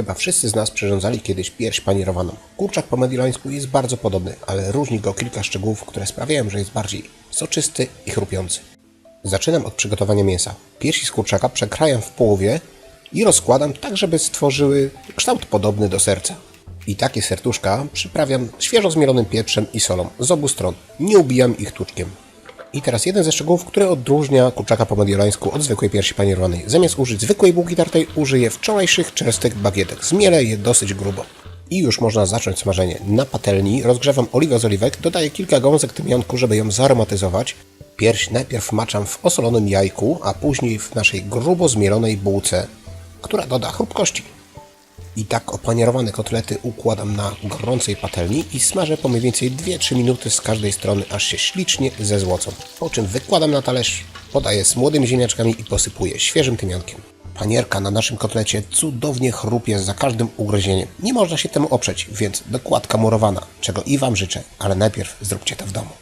Chyba wszyscy z nas przyrządzali kiedyś pierś panierowaną. Kurczak po mediolańsku jest bardzo podobny, ale różni go kilka szczegółów, które sprawiają, że jest bardziej soczysty i chrupiący. Zaczynam od przygotowania mięsa. Piersi z kurczaka przekrajam w połowie i rozkładam tak, żeby stworzyły kształt podobny do serca. I takie serduszka przyprawiam świeżo zmielonym pieprzem i solą z obu stron. Nie ubijam ich tłuczkiem. I teraz jeden ze szczegółów, który odróżnia kurczaka po mediolańsku od zwykłej piersi panierowanej. Zamiast użyć zwykłej bułki tartej, użyję wczorajszych czerstych bagietek. Zmielę je dosyć grubo. I już można zacząć smażenie. Na patelni rozgrzewam oliwę z oliwek, dodaję kilka gąsek tymianku, żeby ją zaromatyzować. Pierś najpierw maczam w osolonym jajku, a później w naszej grubo zmielonej bułce, która doda chrupkości. I tak opanierowane kotlety układam na gorącej patelni i smażę po mniej więcej 2-3 minuty z każdej strony, aż się ślicznie zezłocą. Po czym wykładam na talerz, podaję z młodymi ziemniaczkami i posypuję świeżym tymiankiem. Panierka na naszym kotlecie cudownie chrupie za każdym ugryzieniem. Nie można się temu oprzeć, więc dokładka murowana, czego i Wam życzę, ale najpierw zróbcie to w domu.